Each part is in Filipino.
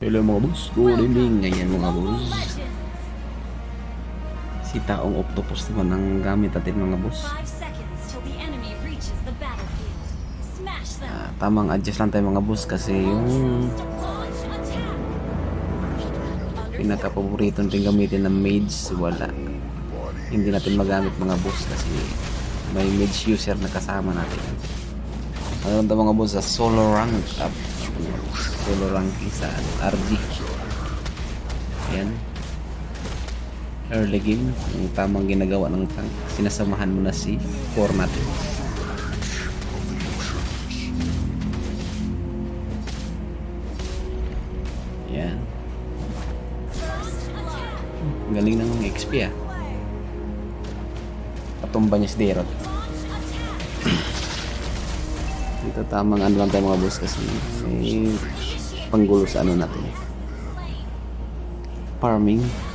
Hello mga boss, good evening. Ngayon mga boss. Si taong octopus naman ang gamit natin mga boss. Ah, Tamang adjust lang tayo mga boss kasi yung pinaka-paborito natin gamitin ng mage wala. Hindi natin magamit mga boss kasi may mage user na kasama natin. Ano mga boss sa solo rank up Solo rank sa RG Ayan. Early game yung tamang ginagawa ng tank. Sinasamahan mo na si core natin yan galing ng XP ah. Patumba niya si Derot. Dito tamang ano lang tayo mga boss kasi may panggulo sa ano natin? Farming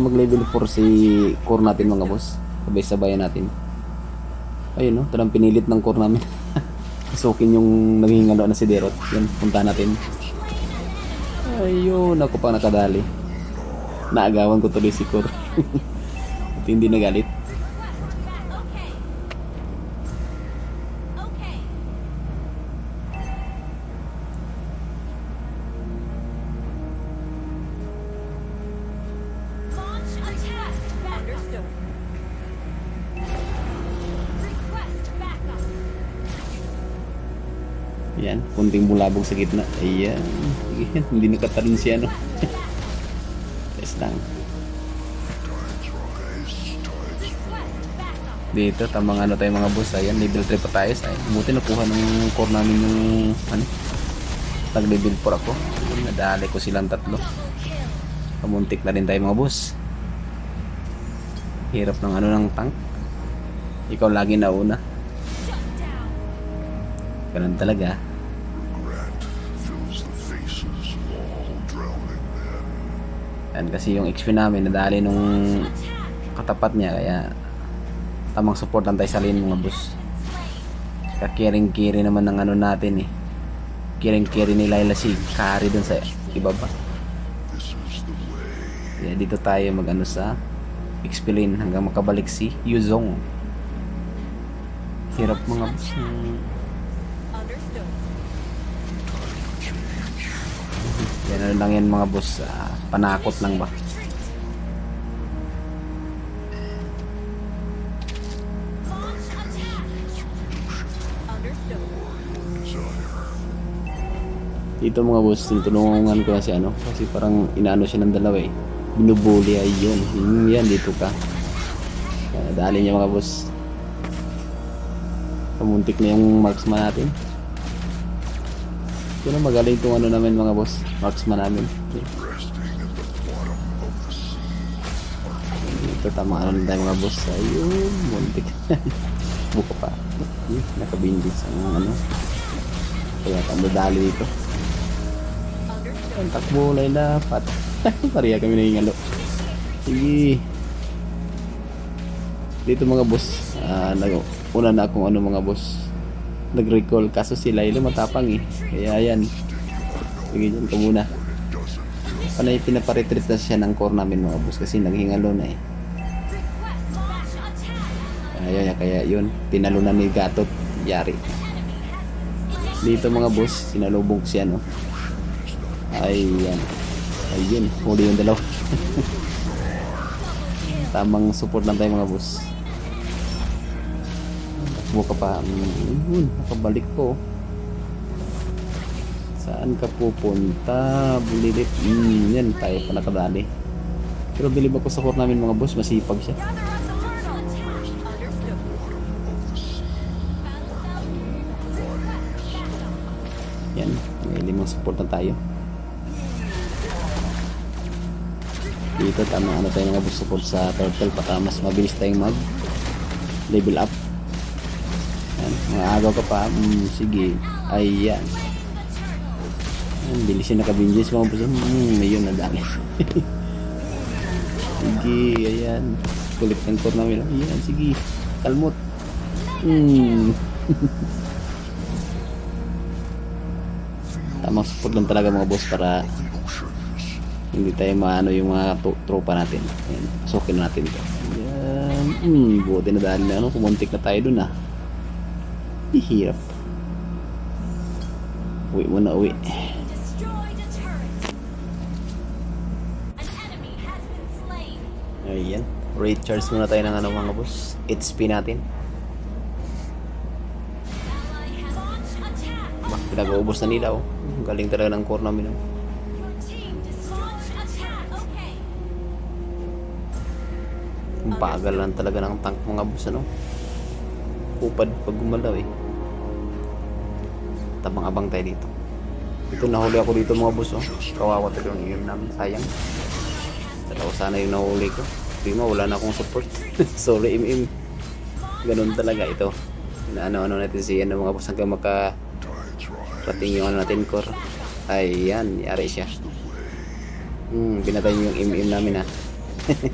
Hanggang sa mag-level 4 si core natin mga boss. Sabay-sabayan natin. Ayun no, talagang pinilit ng core namin. Sukin yung naging ano na si Derot. Yan, punta natin. Ayun, ako pa nakadali. Naagawan ko tuloy si core. At hindi nagalit. Yan, kunting bulabog sa gitna. Ayan. Ayan, hindi nakatalon siya no. Yes lang. Dito, tamang ano tayo mga boss. Ayan, level 3 pa tayo. Ay, buti nakuha ng core namin yung ano. Tag level 4 ako. Nadali ko silang tatlo. Pamuntik na rin tayo mga boss. Hirap ng ano ng tank. Ikaw lagi nauna. Ganun talaga. Yan kasi yung XP namin nadali nung katapat niya kaya tamang support lang tayo sa lane mga boss. Kakiring-kiri naman ng ano natin eh. Kiring-kiri ni Laila si carry dun sa ibaba. Kaya dito tayo mag-ano sa XP lane hanggang makabalik si Yuzong. Hirap mga boss. Hmm. Ano lang yan mga boss. ah, panakot lang ba? Dito mga boss, tinutulungan ko na si ano. Kasi parang inaano siya ng dalawa eh. Binubuli ay yun. Yan, dito ka. Kaya dali niya mga boss. Pamuntik na yung marksman natin. Ito na magaling itong ano namin mga boss. Marksman namin. Sea. Dito tama ano na tayo mga boss. Ayun, muntik. Buka pa. Hmm, Nakabindis ang ano. Kaya tandadali dito. Ang takbo na dapat. Pariya kami na hingalo. Sige. Dito mga boss, ah, nag una na akong ano mga boss. Nag-recall kaso si Laila matapang eh. Kaya yan. Sige dyan ka muna. Panay pinaparetreat na siya ng core namin mga boss kasi naghingalo na eh. Kaya, kaya yun, tinalunan ni Gatot, yari. Dito mga boss, sinalubog siya no. Ay, yan. Ayun, huli yung dalawa. Tamang support lang tayo mga boss. Takbo ka pa. Ayun, nakabalik ko. Saan ka pupunta? Bulilit. Hmm, yan, tayo pa nakadali. Pero bilib ako sa core namin mga boss, masipag siya. Yan, may limang support na tayo. Dito tama ano tayo mga support sa turtle para mas mabilis tayong mag level up. Yan, maagaw ka pa. Mm, sige. Ayan. Ang bilis yung nakabinjis mga boss. Hmm, ayun nadali. sige, ayan. Kulit ng core namin. Ayan, sige. Kalmot. Hmm. Tamang support lang talaga mga boss para hindi tayo maano yung mga tropa natin. Ayan, pasukin natin to. Ayan. Hmm, buti na dahil na ano, kumuntik na tayo dun ah. Hihirap. Uwi mo na uwi. Ayan. Recharge muna tayo ng ano mga boss. HP natin. Bah, pinag-uubos na nila oh. Galing talaga ng core namin oh. Ang bagal lang talaga ng tank mga boss ano. Upad pag gumalaw eh. Tabang-abang tayo dito. Ito nahuli ako dito mga boss oh. Kawawa talaga yung iyon namin. Sayang. Dalawa sana yung nahuli ko. Di mo, wala na akong support. Sorry, im-im. Ganun talaga ito. Ano-ano natin si ano mga boss hanggang maka rating yung ano natin core. Ayan, yari siya. Hmm, pinatay niyo yung im-im namin ha.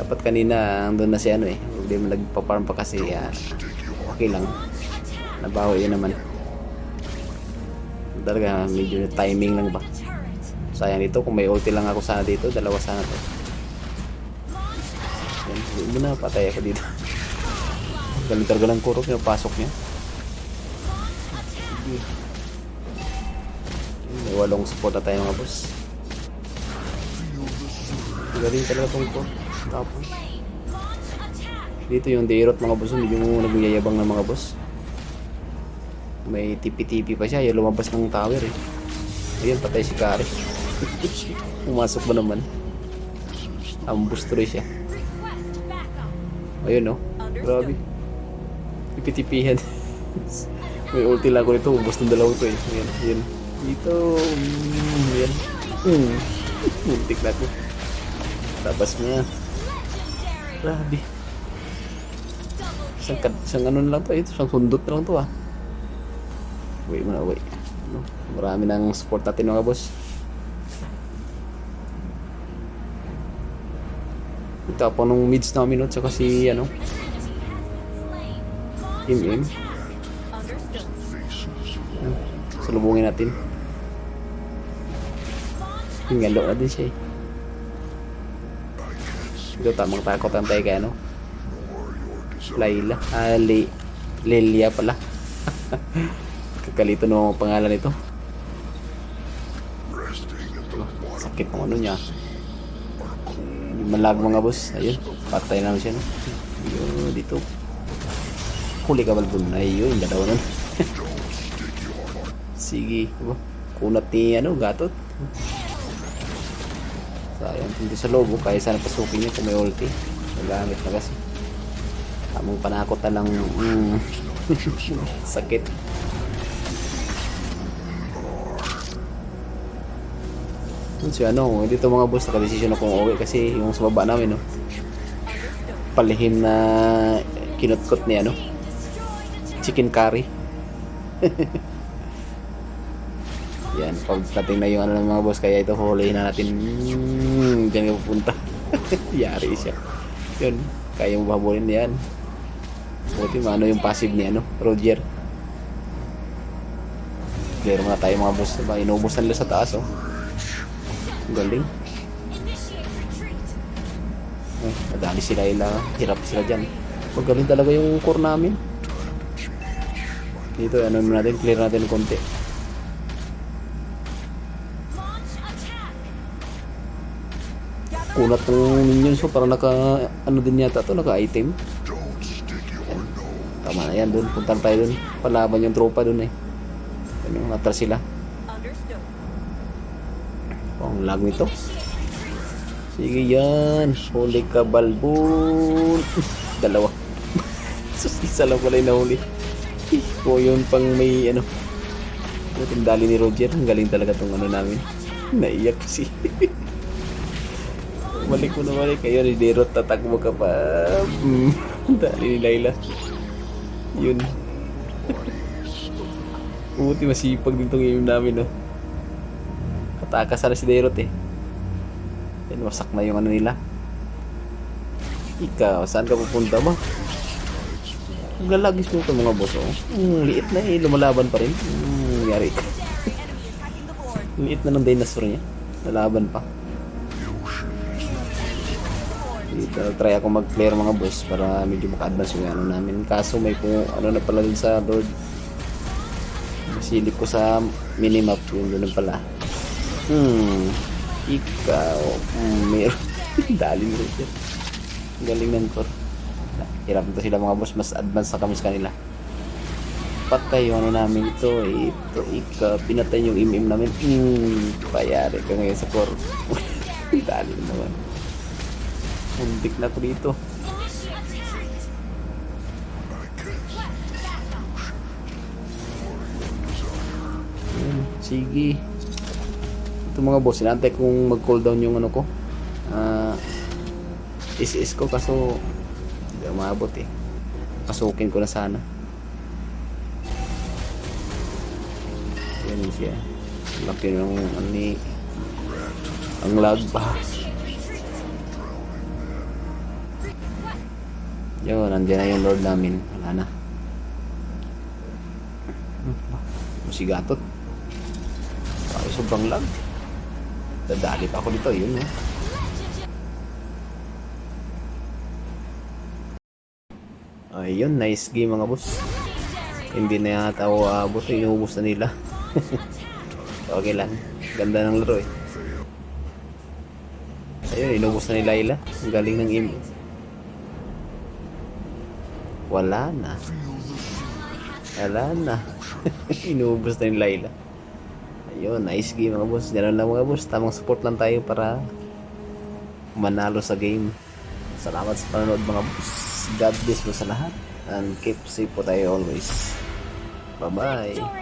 Dapat kanina andun na si ano eh. Hindi mo nagpa-farm pa kasi ah, okay lang. Nabaho yun naman. Talaga medyo timing lang ba. Sayang dito kung may ulti lang ako sana dito, dalawa sana to. Yan, hindi mo na patay ako dito. Galing talaga ng kurok yung pasok niya. May walong support na tayo mga boss. Galing talaga tong ko. Tapos, dito yung Dairot mga boss, medyo nagyayabang ng mga boss. May tipi-tipi pa siya, yung lumabas ng tower eh. Ayun, patay si Kari. Pumasok ba naman? Ambush tuloy siya. Ayun no. Grabe. Tipi-tipihan. May ulti lang ako nito, ubos ng dalawa to eh. Ayan, ayan. Dito. Mm, ayan. Mm. Muntik na ko. Tapos mo. Legendary. Grabe. Isang, isang ano na lang to, ito, isang sundot na lang to ah. Uwi mo na, uwi. Ano, marami ng support natin mga boss. Ito po nung mids namin, no? tsaka si, ano. Im Im. Ano, Salubungin natin. Hingalo na din siya eh. Ito, tamang takot ang tayo kay, nor your desire. Layla. Ah, Li Lilia pala. Kakalito no pangalan nito. Sakit ng ano niya. malag mga boss. Ayun. Patay na siya no. Ayun, dito. Huli ka balbon. Ayun, dalawa nun. Sige. Aba, Kunat ni ano, gatot. Sayang dito sa lobo. Kaya sana pasukin niya kung may ulti. Nagamit na kasi. Tamang panakot na lang. Mm. Sakit. Si ano, dito mga boss, nakadesisyon akong uwi kasi yung sa baba namin, no, palihim na kinutkot ni ano, chicken curry. Yan, pagdating na yung ano ng mga boss, kaya ito hulihin na natin. Mm, diyan ka pupunta. Yari siya. Yun, kaya mo bahabulin yan. Buti maano yung passive ni ano, Roger. Clear muna tayo mga boss. Diba? Inubos na nila sa taas, oh. Galing. Eh, madali sila ila. Hirap sila dyan. Magaling talaga yung core namin. Dito, ano natin, clear natin konti. Kunat ng minions so parang naka, ano din yata to, stick your nose. Tama na yan, dun. Punta na tayo dun. Palaban yung tropa dun eh. Ano, natras sila. Ang lag nito. Sige yan. Huli ka, balbon. Dalawa. Sus, isa lang pala yung nahuli. O yun pang may ano. Ano itong dali ni Roger. Ang galing talaga tong ano namin. Naiyak kasi. Balik mo na balik. Ayun, ni Derot, tatakbo ka pa. Mm. Dali ni Layla. Yun. Buti masipag din tong game namin, no? Katakas na si Derot, eh. Yan, wasak na yung ano nila. Ikaw, saan ka pupunta ba? Ang lalagis mo ito mga boss, oh. Mm, liit na eh, lumalaban pa rin. Mm, yari. liit na ng dinosaur niya. Lalaban pa. Dito, try ako mag-clear mga boss para medyo maka-advance yung ano namin. Kaso may kung ano na pala dun sa Lord. Masilip ko sa minimap yun doon pala. Hmm. Ikaw. Hmm, meron. Dali mo rin siya. Galing ng core. Hirap nito sila mga boss. Mas advance na kami sa kanila. Patay yung ano namin ito. Ito, ika. Pinatay yung im-im namin. Hmm. Payari ka ngayon sa core. Dali naman. Muntik na ko dito. Ayun, sige. Ito mga boss, sinantay kong mag-cool down yung ano ko. Ah, SS ko kaso hindi ako maabot eh. Pasukin ko na sana. Yan siya. Laki ng ano ang lag pa. Yun, nandiyan na yung lord namin. Wala na. Musigatot. Ay, sobrang lag. Dadali pa ako dito, yun eh. Ayun, nice game mga boss. Hindi na yata ako aabot, inuubos na nila. okay lang. Ganda ng laro eh. Ayun, inubos na ni Laila. Ang galing ng im. Wala na. Wala na. inubos na ni Laila. Ayun, nice game mga boss. Ganun lang mga boss. Tamang support lang tayo para manalo sa game. Salamat sa panonood mga boss. God bless mo sa lahat. And keep safe po tayo always. Bye-bye.